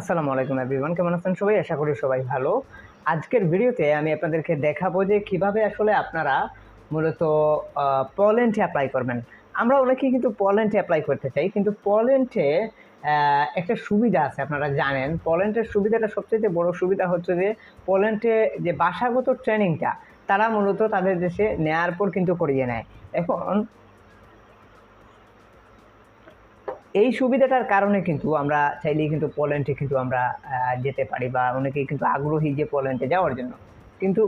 আসসালামু আলাইকুম এভরিওয়ান কেমন আছেন সবাই? আশা করি সবাই ভালো। আজকের ভিডিওতে আমি আপনাদেরকে দেখাবো যে কীভাবে আসলে আপনারা মূলত পলেন্টে অ্যাপ্লাই করবেন। আমরা অনেকেই কিন্তু পলেন্টে অ্যাপ্লাই করতে চাই, কিন্তু পলেন্টে একটা সুবিধা আছে, আপনারা জানেন। পলেন্টের সুবিধাটা সবচেয়ে বড় সুবিধা হচ্ছে যে পলেন্টে যে ভাষাগত ট্রেনিংটা তারা মূলত তাদের দেশে নেয়ার পর কিন্তু করিয়ে নেয়। এখন এই সুবিধাটার কারণে কিন্তু আমরা চাইলেই কিন্তু পোল্যান্ডে কিন্তু আমরা যেতে পারি বা অনেকেই কিন্তু আগ্রহী যে পোল্যান্ডে যাওয়ার জন্য। কিন্তু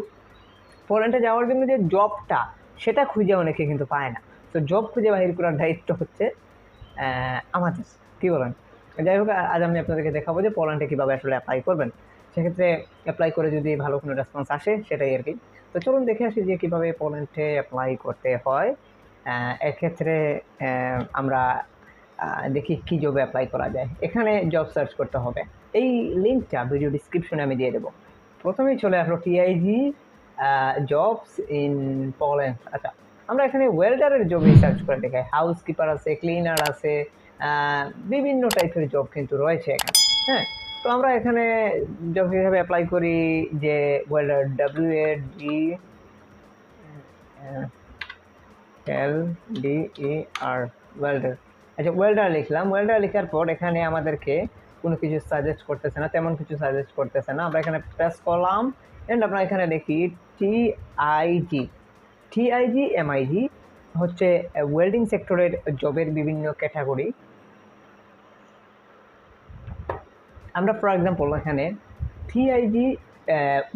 পোল্যান্ডে যাওয়ার জন্য যে জবটা, সেটা খুঁজে অনেকে কিন্তু পায় না। তো জব খুঁজে বাহির করার দায়িত্ব হচ্ছে আমাদের। কী বলেন? যাই হোক আজ আমি আপনাদেরকে দেখাবো যে পোল্যান্ডে কীভাবে আসলে অ্যাপ্লাই করবেন। সেক্ষেত্রে অ্যাপ্লাই করে যদি ভালো কোনো রেসপন্স আসে, সেটাই আর কি। তো চলুন দেখে আসি যে কীভাবে পোল্যান্ডে অ্যাপ্লাই করতে হয়। এক্ষেত্রে আমরা দেখি কী জবে অ্যাপ্লাই করা যায়। এখানে জব সার্চ করতে হবে। এই লিঙ্কটা ভিডিও ডিসক্রিপশনে আমি দিয়ে দেবো। প্রথমেই চলে আসলো টিআইজি জবস ইন পোল্যান্ড আচ্ছা আমরা এখানে ওয়েল্ডারের জবে সার্চ করে দেখাই হাউস কিপার আছে ক্লিনার আছে বিভিন্ন টাইপের জব কিন্তু রয়েছে এখানে। হ্যাঁ তো আমরা এখানে জব হিসাবে অ্যাপ্লাই করি যে welder W A D L D E R welder আচ্ছা ওয়েল্ডার লিখলাম। ওয়েল্ডার লেখার পর এখানে আমাদেরকে কোনো কিছু সাজেস্ট করতেছে না, তেমন কিছু সাজেস্ট করতেছে না। আমরা এখানে প্রেস করলাম অ্যান্ড আমরা এখানে দেখি টিআইজি টিআইজি এমআইজি হচ্ছে ওয়েল্ডিং সেক্টরের জবের বিভিন্ন ক্যাটাগরি আমরা ফর এক্সাম্পল এখানে TIG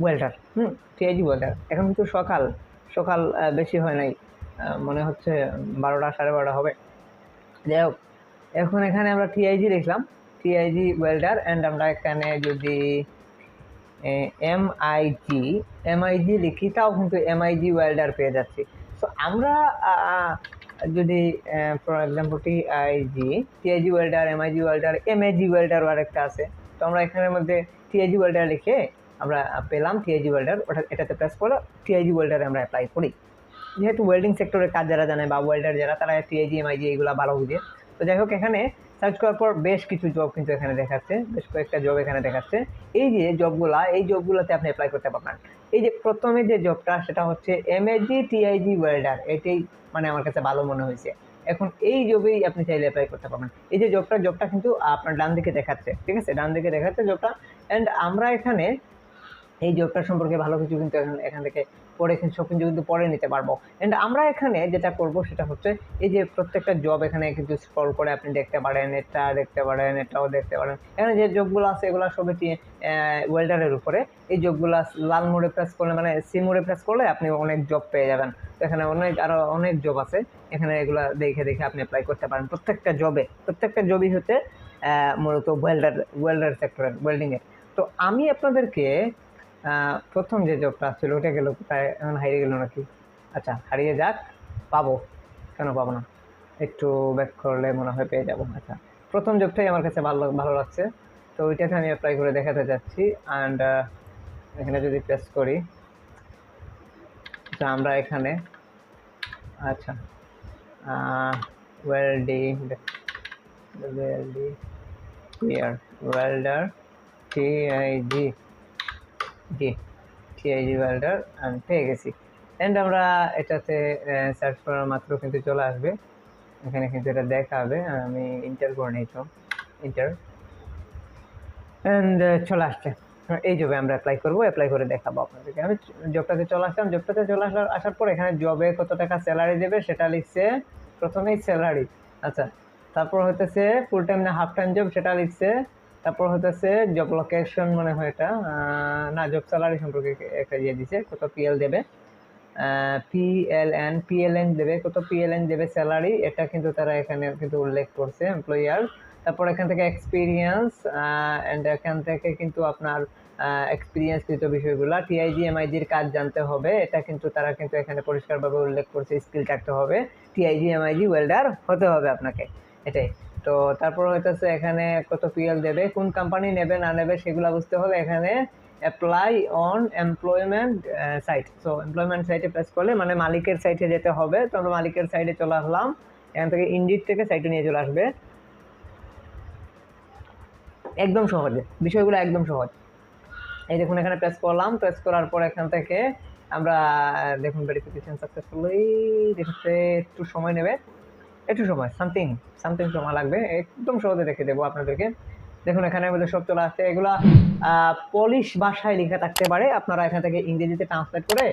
welder hmm TIG welder এখন কিন্তু সকাল সকাল বেশি হয় নাই মনে হচ্ছে বারোটা, সাড়ে বারোটা হবে। যাই হোক, এখন এখানে আমরা টিআইজি লিখলাম টিআইজি ওয়েল্ডার অ্যান্ড আমরা এখানে যদি এম আইজি এমআইজি লিখি, তাও কিন্তু এমআইজি ওয়েল্ডার পেয়ে যাচ্ছি। সো আমরা যদি for example TIG TIG welder MIG welder MAG welder আরেকটা আছে। তো আমরা এখানের মধ্যে টিআইজি ওয়েল্ডার লিখে আমরা পেলাম টিআইজি ওয়েল্ডার ওটা, এটাতে প্রেস করে টিআইজি ওয়েল্ডারে আমরা অ্যাপ্লাই করি। যেহেতু ওয়েল্ডিং সেক্টরের কাজ যারা জানে বা ওয়েল্ডার যারা, তারা টিআইজি এমআইজি এগুলো ভালো বুঝে। তো যাই হোক, এখানে সার্চ করার পর বেশ কিছু জব কিন্তু এখানে দেখাচ্ছে, বেশ কয়েকটা জব এখানে দেখাচ্ছে। এই যে জবগুলা এই জবগুলোতে আপনি অ্যাপ্লাই করতে পারবেন। এই যে প্রথমে যে জবটা সেটা হচ্ছে এমএজি টিআইজি ওয়েল্ডার এটাই মানে আমার কাছে ভালো মনে হয়েছে। এখন এই জবেই আপনি চাইলে অ্যাপ্লাই করতে পারবেন। এই যে জবটা জবটা কিন্তু আপনার ডান দিকে দেখাচ্ছে, ঠিক আছে? ডান দিকে দেখাচ্ছে জবটা অ্যান্ড আমরা এখানে এই জবটার সম্পর্কে ভালো কিছু কিন্তু এখান এখান থেকে পরে এখানে সব কিছু কিন্তু পরে নিতে পারব। অ্যান্ড আমরা এখানে যেটা করব সেটা হচ্ছে এই যে প্রত্যেকটা জব এখানে কিন্তু স্ক্রল করে আপনি দেখতে পারেন, এটা দেখতে পারেন, এটাও দেখতে পারেন। এখানে যে জবগুলো আছে এগুলো সবই ওয়েল্ডারের উপরে। এই জবগুলো লাল মোড়ে প্রেস করলে মানে সি মোড়ে প্রেস করলে আপনি অনেক জব পেয়ে যাবেন। এখানে অনেক আরও অনেক জব আছে। এখানে এগুলো দেখে দেখে আপনি অ্যাপ্লাই করতে পারেন প্রত্যেকটা জবে প্রত্যেকটা জবই হচ্ছে মূলত ওয়েল্ডার ওয়েল্ডার সেক্টরের ওয়েল্ডিংয়ের তো আমি আপনাদেরকে প্রথম যে জবটা ছিল ওটা গেল কোথায়? এখন হারিয়ে গেল নাকি? আচ্ছা হারিয়ে যাক, পাবো। কেন পাবো না? একটু ব্যাক করলে মনে হয় পেয়ে যাব। আচ্ছা প্রথম জবটাই আমার কাছে ভালো ভালো লাগছে। তো ওইটাতে আমি অ্যাপ্লাই করে দেখাতে যাচ্ছি। অ্যান্ড এখানে যদি প্রেস করি আচ্ছা আমরা এখানে আচ্ছা welding welding welder TIG G TIG welder আমি পেয়ে গেছি। অ্যান্ড আমরা এটাতে সার্চ করার মাত্র কিন্তু চলে আসবে। এখানে কিন্তু এটা দেখাবে, আমি ইন্টার করে নিয়েছিলাম ইন্টার অ্যান্ড চলে আসছে। এই জবে আমরা অ্যাপ্লাই করব অ্যাপ্লাই করে দেখাবো আপনাদেরকে। আমি জবটাতে চলে আসলাম। জবটাতে চলে আসার আসার পর এখানে জবে কত টাকা স্যালারি দেবে সেটা লিখছে প্রথমেই স্যালারি আচ্ছা তারপর হতেছে ফুল টাইম না হাফ টাইম জব সেটা লিখছে তারপর হতেছে জব লোকেশন মনে হয় এটা না জব স্যালারি সম্পর্কে একটা ইয়ে দিছে, কত পিএল দেবে। পিএলএন পিএলএন দেবে, কত পিএলএন দেবে স্যালারি এটা কিন্তু তারা এখানে কিন্তু উল্লেখ করছে এমপ্লয়ার তারপর এখান থেকে এক্সপিরিয়েন্স অ্যান্ড এখান থেকে কিন্তু আপনার এক্সপিরিয়েন্স কৃত বিষয়গুলো টিআইজি এমআইজির কাজ জানতে হবে, এটা কিন্তু তারা কিন্তু এখানে পরিষ্কারভাবে উল্লেখ করছে স্কিল থাকতে হবে। টিআইজি এমআইজি ওয়েল্ডার হতে হবে আপনাকে, এটাই। তো তারপর হইতেছে এখানে কত পিএল দেবে, কোন কোম্পানি নেবে, না নেবে, সেগুলো বুঝতে হবে। এখানে apply on employment site so employment সাইটে প্রেস করলে মানে মালিকের সাইটে যেতে হবে। তো আমরা মালিকের সাইটে চলে আসলাম। এখান থেকে ইন্ডিট থেকে সাইটে নিয়ে চলে আসবে। একদম সহজে। বিষয়গুলো একদম সহজ। এই দেখুন, এখানে প্রেস করলাম। প্রেস করার পর এখান থেকে আমরা, দেখুন ভেরিফিকেশন সাকসেসফুলি দেখতে একটু সময় নেবে। একটু সময় সামথিং সামথিং সময় লাগবে। একদম সহজে দেখে দেবো আপনাদেরকে। দেখুন, এখানে মধ্যে সব চলে আসছে। এগুলা পলিশ ভাষায় লেখা থাকতে পারে। আপনারা এখান থেকে ইংরেজিতে ট্রান্সলেট করে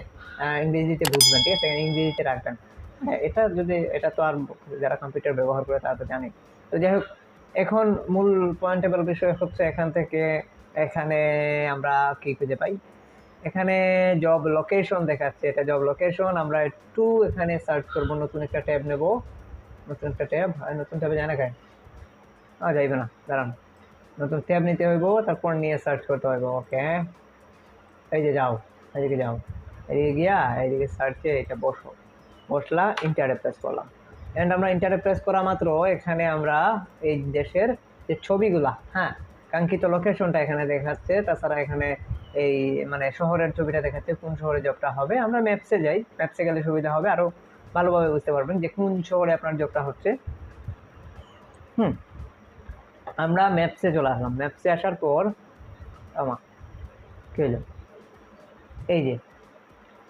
ইংরেজিতে বুঝবেন, ঠিক আছে? ইংরেজিতে রাখবেন। হ্যাঁ এটা যদি, এটা তো আর যারা কম্পিউটার ব্যবহার করে তারা তো জানে তো যাই হোক, এখন মূল পয়েন্টেবল বিষয় হচ্ছে এখান থেকে, এখানে আমরা কি খুঁজে পাই? এখানে জব লোকেশন দেখাচ্ছে। এটা জব লোকেশন আমরা একটু এখানে সার্চ করব, নতুন একটা ট্যাব নেব। নতুন একটা ট্যাব আর নতুন ট্যাবে জানা খায়। আ যাইবে না, দাঁড়ান। নতুন ট্যাব নিতে হইব, তারপর নিয়ে সার্চ করতে হইব ওকে এই যে যাও, এদিকে যাও। এদিকে গিয়া এইদিকে সার্চে এটা বসো। বসলা ইন্টারে প্রেস করলাম। অ্যান্ড আমরা ইন্টারে প্রেস করা মাত্র, এখানে আমরা এই দেশের যে ছবিগুলা হ্যাঁ কাঙ্ক্ষিত লোকেশনটা এখানে দেখাচ্ছে, তাছাড়া এখানে এই মানে শহরের ছবিটা দেখাচ্ছে, কোন শহরে জবটা হবে, আমরা ম্যাপসে যাই। ম্যাপসে গেলে সুবিধা হবে আরও ভালোভাবে বুঝতে পারবেন যে কোন শহরে আপনার জবটা হচ্ছে। হুম। আমরা ম্যাপসে চলে আসলাম। ম্যাপসে আসার পর, আমা, কী হলো? এই যে,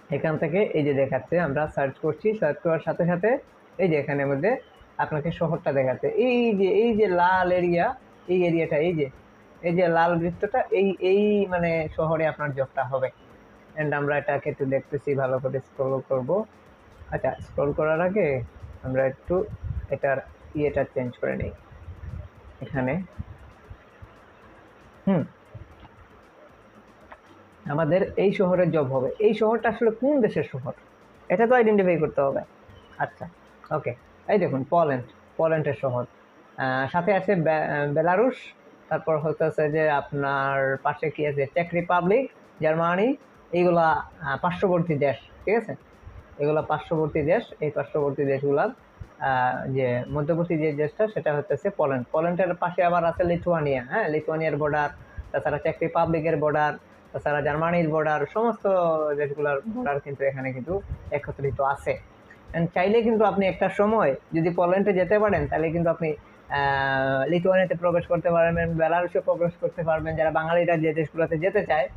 এখান থেকে এই যে দেখাচ্ছে, আমরা সার্চ করছি সার্চ করার সাথে সাথে এই যে এখানের মধ্যে আপনাকে শহরটা দেখাচ্ছে। এই যে এই যে লাল এরিয়া এই এরিয়াটা এই যে এই যে লাল বৃত্তটা, এই এই মানে শহরে আপনার জবটা হবে। অ্যান্ড আমরা এটাকে একটু দেখতেছি, ভালো করে স্ক্রল করব। আচ্ছা স্ক্রল করার আগে আমরা একটু এটার ইয়েটা চেঞ্জ করে নিই। এখানে, হুম, আমাদের এই শহরের জব হবে। এই শহরটা আসলে কোন দেশের শহর? এটা তো আইডেন্টিফাই করতে হবে। আচ্ছা ওকে এই দেখুন পল্যান্ড পল্যান্ডের শহর। সাথে আছে বেলারুশ তারপর হচ্ছে যে আপনার পাশে কি আছে? চেক রিপাবলিক জার্মানি এইগুলা পার্শ্ববর্তী দেশ, ঠিক আছে? এগুলা পার্শ্ববর্তী দেশ, এই পার্শ্ববর্তী দেশগুলার যে মধ্যবর্তী যে দেশটা, সেটা হচ্ছে পোল্যান্ড। পোল্যান্ডের পাশে আবার আছে লিথুয়ানিয়া হ্যাঁ? লিথুয়ানিয়ার বর্ডার তাছাড়া চেক রিপাবলিকের বর্ডার তাছাড়া জার্মানির বর্ডার সমস্ত দেশগুলোর বর্ডার কিন্তু এখানে কিন্তু একত্রিত আছে। চাইলে কিন্তু আপনি একটা সময় যদি পোল্যান্ডে যেতে পারেন, তাহলে কিন্তু আপনি লিথুয়ানিয়াতে প্রবেশ করতে পারবেন, বেলারুসে প্রবেশ করতে পারবেন, যারা বাঙালিরা যে দেশগুলোতে যেতে চায়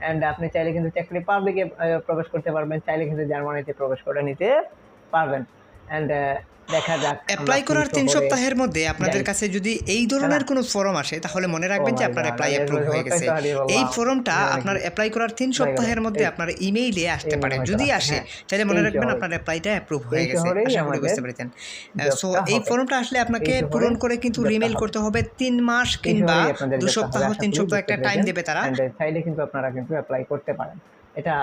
অ্যান্ড আপনি চাইলে কিন্তু চেক রিপাবলিকে প্রবেশ করতে পারবেন। চাইলে কিন্তু জার্মানিতে প্রবেশ করে নিতে পারবেন। অ্যান্ড দেখা যাক আমরা অ্যাপ্লাই করার তিন সপ্তাহের মধ্যে আপনাদের কাছে যদি এই ধরনের কোনো ফর্ম আসে তাহলে মনে রাখবেন যে আপনার অ্যাপ্লাই অ্যাপ্রুভ হয়ে গেছে। এই ফর্মটা আপনার অ্যাপ্লাই করার তিন সপ্তাহের মধ্যে আপনার ইমেইলে আসতে পারে। যদি আসে হ্যাঁ। তাহলে মনে রাখবেন আপনার অ্যাপ্লাইটা অ্যাপ্রুভ হয়ে গেছে। আশা করি বুঝতে পেরেছেন। সো এই ফর্মটা আসলে আপনাকে পূরণ করে কিন্তু রিমেল করতে হবে তিন মাস কিংবা দু সপ্তাহ তিন সপ্তাহ একটা টাইম দেবে তারা। চাইলে কিন্তু আপনারা কিন্তু অ্যাপ্লাই করতে পারেন। এটা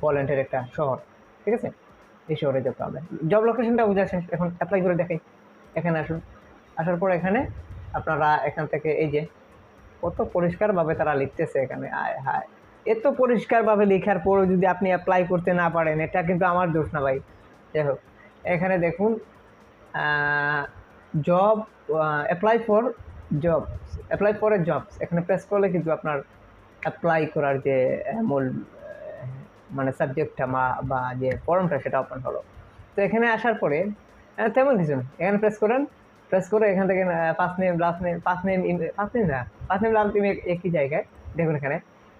পোল্যান্ডের একটা শহর। ঠিক আছে? এই যেতে হবে। জব লোকেশনটা বুঝে আসেন, এখন অ্যাপ্লাই করে দেখাই এখানে আসুন। আসার পর এখানে আপনারা এখান থেকে এই যে, কত পরিষ্কারভাবে তারা লিখতেছে এখানে, আয় হায়। এত পরিষ্কারভাবে লেখার পরও যদি আপনি অ্যাপ্লাই করতে না পারেন, এটা কিন্তু আমার দোষ না ভাই। যাই হোক, এখানে দেখুন job apply for job apply for a jobs এখানে প্রেস করলে কিন্তু আপনার অ্যাপ্লাই করার যে মূল মানে সাবজেক্টটা বা যে ফর্মটা সেটা ওপেন হলো। তো এখানে আসার পরে তেমন কিছু না। এখানে প্রেস করেন প্রেস করে এখান থেকে first name last name first name first name না ফার্স্ট নেম লাস্ট নেম একই জায়গায়। দেখুন এখানে,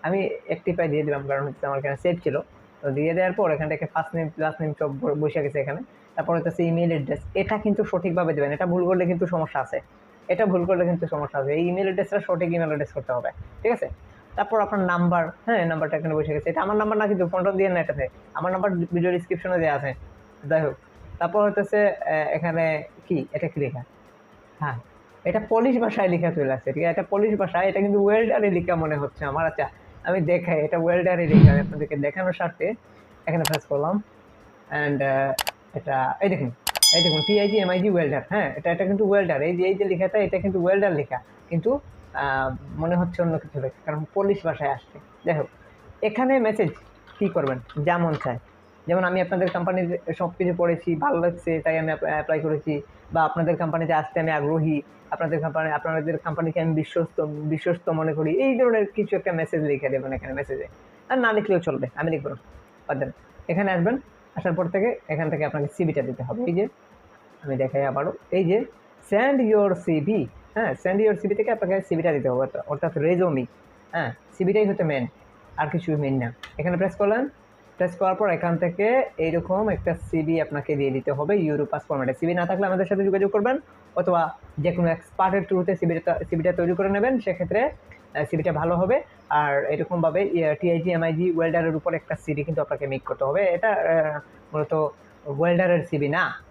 আমি একটি পাই দিয়ে দিলাম, কারণ হচ্ছে আমার এখানে সেভ ছিল। তো দিয়ে দেওয়ার পর এখান থেকে ফার্স্ট নেম লাস্ট নেম সব বসে গেছে এখানে। তারপর হচ্ছে ইমেল অ্যাড্রেস এটা কিন্তু সঠিকভাবে দেবেন, এটা ভুল করলে কিন্তু সমস্যা আছে। এটা ভুল করলে কিন্তু সমস্যা আছে। এই ইমেল অ্যাড্রেসটা সঠিক ইমেল অ্যাড্রেস করতে হবে, ঠিক আছে? তারপর আপনার নাম্বার হ্যাঁ নাম্বারটা এখানে বসে গেছে। এটা আমার নাম্বার না, কিন্তু ফোনটা দিয়ে না এটাতে আমার নাম্বার ভিডিও ডিসক্রিপশনে দেওয়া আছে। যাই হোক, তারপর হচ্ছে এখানে কি? এটা কি লেখা? হ্যাঁ এটা পলিশ ভাষায় লেখা চলে আসছে, ঠিক আছে? এটা পলিশ ভাষায়, এটা কিন্তু ওয়েল্ডারে লেখা মনে হচ্ছে আমার। আচ্ছা আমি দেখাই, এটা ওয়েল্ডারে লেখা আপনাদেরকে দেখানোর স্বার্থে এখানে প্রেস করলাম। অ্যান্ড এটা, এই দেখুন এই দেখুন টিআইজি এমআইজি ওয়েল্ডার হ্যাঁ? এটা এটা কিন্তু ওয়েল্ডার এই যে এই যে লেখাটা, এটা কিন্তু ওয়েল্ডার লেখা। কিন্তু মনে হচ্ছে অন্য কিছু লেখা কারণ পলিশ ভাষায় আসছে। যাই হোক, এখানে মেসেজ কী করবেন? যেমন চায়। যেমন আমি আপনাদের কোম্পানির সব কিছু পড়েছি, ভালো লাগছে, তাই আমি অ্যাপ্লাই করেছি, বা আপনাদের কোম্পানিতে আসতে আমি আগ্রহী, আপনাদের কোম্পানি আপনাদের কোম্পানিকে আমি বিশ্বস্ত বিশ্বস্ত মনে করি, এই ধরনের কিছু একটা মেসেজ লিখে দেবেন এখানে মেসেজে আর না লিখলেও চলবে, আমি লিখব না। বাদ দেন এখানে আসবেন, আসার পর থেকে এখান থেকে আপনাকে সিবিটা দিতে হবে। এই যে, আমি দেখাই আবারও। এই যে সেন্ড ইউর সিবি হ্যাঁ সেন্ড ইউর সিবি থেকে আপনাকে সিবিটা দিতে হবে। অর্থাৎ- রেজমি হ্যাঁ সিবিটাই হচ্ছে মেন আর কিছু মেন না। এখানে প্রেস করলেন প্রেস করার পর এখান থেকে এইরকম একটা সিবি আপনাকে দিয়ে দিতে হবে ইউরোপাস ফরম্যাটে সিবি না থাকলে আমাদের সাথে যোগাযোগ করবেন, অথবা যে কোনো এক্সপার্টের থ্রুতে সিবিটা সিবিটা তৈরি করে নেবেন, সেক্ষেত্রে সিবিটা ভালো হবে। আর এরকমভাবে টিআইজি এমআইজি ওয়েল্ডারের উপর একটা সিবি কিন্তু আপনাকে মেক করতে হবে। এটা মূলত ওয়েল্ডারের সিবি না।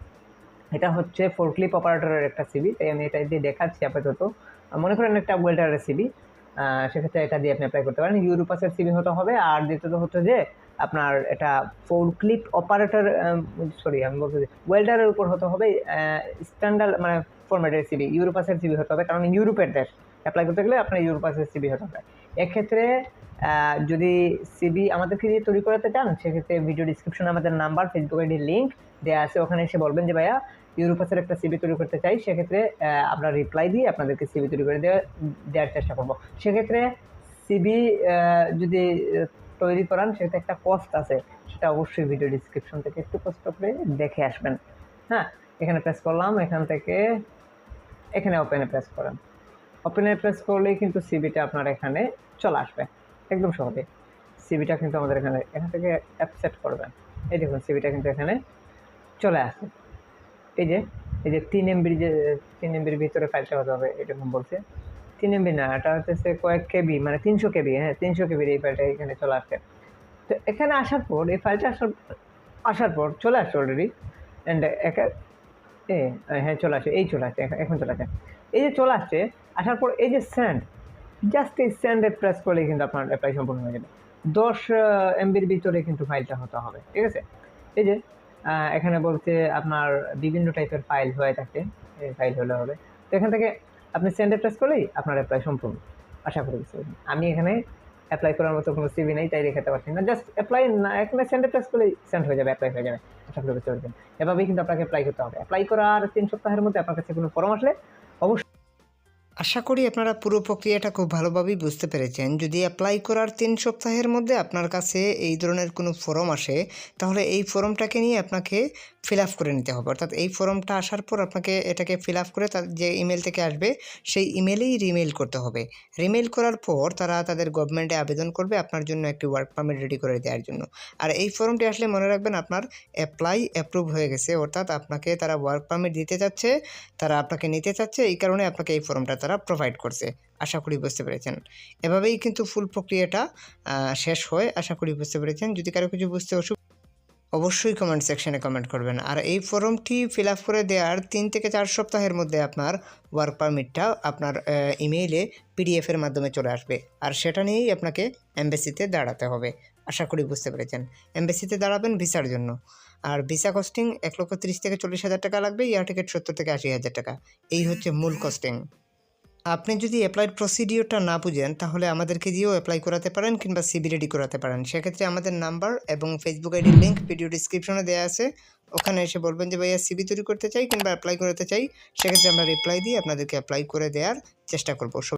এটা হচ্ছে ফোরক্লিপ অপারেটরের একটা সিবি তাই আমি এটা দিয়ে দেখাচ্ছি আপাতত। মনে করেন একটা ওয়েল্ডারের সিবি সেক্ষেত্রে এটা দিয়ে আপনি অ্যাপ্লাই করতে পারেন। ইউরোপাসের সিবি হতে হবে, আর দ্বিতীয়ত হচ্ছে যে আপনার এটা ফোর ক্লিপ অপারেটর সরি আমি বলতে ওয়েল্ডারের উপর হতে হবে স্ট্যান্ডার্ড মানে ফরম্যাটের সিবি ইউরোপাসের সিবি হতে হবে, কারণ ইউরোপের দেশ। অ্যাপ্লাই করতে গেলে আপনার ইউরোপাসের সিবি হতে হবে। এক্ষেত্রে যদি সিবি আমাদেরকে দিয়ে তৈরি করাতে চান, সেক্ষেত্রে ভিডিও ডিসক্রিপশনে আমাদের নাম্বার ফেসবুক আইডির লিঙ্ক দেওয়া আছে, ওখানে এসে বলবেন যে, ভাইয়া ইউরোপাসের একটা সিবি তৈরি করতে চাই, সেক্ষেত্রে আমরা রিপ্লাই দিয়ে আপনাদেরকে সিবি তৈরি করে দেওয়া, দেওয়ার চেষ্টা করব। সেক্ষেত্রে সিবি যদি তৈরি করান, সেটা একটা কস্ট আছে, সেটা অবশ্যই ভিডিও ডিসক্রিপশন থেকে একটু কষ্ট করে দেখে আসবেন। হ্যাঁ এখানে প্রেস করলাম, এখান থেকে, এখানে ওপেনে প্রেস করেন। ওপেনে প্রেস করলেই কিন্তু সিবিটা আপনার এখানে চলে আসবে, একদম সহজে সিবিটা কিন্তু আমাদের এখানে, এখান থেকে অ্যাপসেট করবেন। এই দেখুন সিবিটা কিন্তু এখানে চলে আসে এই যে এই যে তিন এমবির যে, তিন এমবির ভিতরে ফাইলটা হতে হবে এরকম বলছে। তিন এমবি না, এটা হচ্ছে কয়েক কেবি মানে তিনশো কেবি হ্যাঁ তিনশো কেবির এই ফাইলটা এখানে চলে আসছে। তো এখানে আসার পর, এই ফাইলটা আসার আসার পর চলে আসছে অলরেডি অ্যান্ড একা, এ হ্যাঁ চলে আসে এই চলে আসছে, এখন- চলে আসে এই যে চলে আসছে, আসার পর এই যে স্যান্ড জাস্ট এই স্যান্ডে প্রেস করলে কিন্তু আপনার অ্যাপ্লাই সম্পূর্ণ হয়ে যাবে। দশ এমবির ভিতরে কিন্তু ফাইলটা হতে হবে, ঠিক আছে? এই যে এখানে বলতে আপনার বিভিন্ন টাইপের ফাইল হয়ে থাকে। এই ফাইল হলে হবে। তো এখান থেকে আপনি সেন্ডে প্রেস করলেই আপনার অ্যাপ্লাই সম্পূর্ণ। আশা করি বুঝতে। আমি এখানে অ্যাপ্লাই করার মতো কোনো সিভি নেই, তাই দেখাতে পারছি না। জাস্ট অ্যাপ্লাই না, এখানে সেন্ডে প্রেস করলেই সেন্ড হয়ে যাবে অ্যাপ্লাই হয়ে যাবে। আশা করি বুঝতে পেরেছেন। এভাবেই কিন্তু আপনাকে অ্যাপ্লাই করতে হবে। অ্যাপ্লাই করার তিন সপ্তাহের মধ্যে আপনার কাছে কোনো ফর্ম আসলে আশা করি আপনারা পুরো প্রক্রিয়াটা খুব ভালোভাবেই বুঝতে পেরেছেন। যদি অ্যাপ্লাই করার তিন সপ্তাহের মধ্যে আপনার কাছে এই ধরনের কোনো ফর্ম আসে, তাহলে এই ফর্মটাকে নিয়ে আপনাকে ফিল আপ করে নিতে হবে। অর্থাৎ এই ফর্মটা আসার পর আপনাকে এটাকে ফিল আপ করে তার যে ইমেল থেকে আসবে, সেই ইমেলেই রিমেল করতে হবে। রিমেল করার পর তারা তাদের গভর্নমেন্টে আবেদন করবে আপনার জন্য একটি ওয়ার্ক পারমিট রেডি করে দেওয়ার জন্য। আর এই ফর্মটি আসলে মনে রাখবেন আপনার অ্যাপ্লাই অ্যাপ্রুভ হয়ে গেছে। অর্থাৎ আপনাকে তারা ওয়ার্ক পারমিট দিতে চাচ্ছে তারা আপনাকে নিতে চাচ্ছে, এই কারণে আপনাকে এই ফর্মটা তারা প্রোভাইড করছে, আশা করি বুঝতে পেরেছেন। এভাবেই কিন্তু ফুল প্রক্রিয়াটা শেষ হয়, আশা করি বুঝতে পেরেছেন। যদি কারও কিছু বুঝতে অসুবিধা অবশ্যই কমেন্ট সেকশনে কমেন্ট করবেন। আর এই ফর্মটি ফিল আপ করে দেওয়ার তিন থেকে চার সপ্তাহের মধ্যে আপনার ওয়ার্ক পারমিটটা আপনার ইমেইলে পিডিএফের মাধ্যমে চলে আসবে। আর সেটা নিয়েই আপনাকে এমবেসিতে দাঁড়াতে হবে, আশা করি বুঝতে পেরেছেন। এমবেসিতে দাঁড়াবেন ভিসার জন্য। আর ভিসা কস্টিং এক লক্ষ তিরিশ থেকে চল্লিশ হাজার টাকা লাগবে এয়ার টিকিট সত্তর থেকে আশি হাজার টাকা। এই হচ্ছে মূল কস্টিং আপনি যদি অ্যাপ্লাইড প্রসিডিওরটা না বুঝেন, তাহলে আমাদেরকে দিয়েও অ্যাপ্লাই করাতে পারেন কিংবা সিবি রেডি করাতে পারেন। সেক্ষেত্রে আমাদের নাম্বার এবং ফেসবুক আইডির লিঙ্ক ভিডিও ডিসক্রিপশনে দেওয়া আছে। ওখানে এসে বলবেন যে, ভাইয়া সিবি তৈরি করতে চাই কিংবা অ্যাপ্লাই করাতে চাই। সেক্ষেত্রে আমরা রিপ্লাই দিয়ে আপনাদেরকে অ্যাপ্লাই করে দেওয়ার চেষ্টা করব।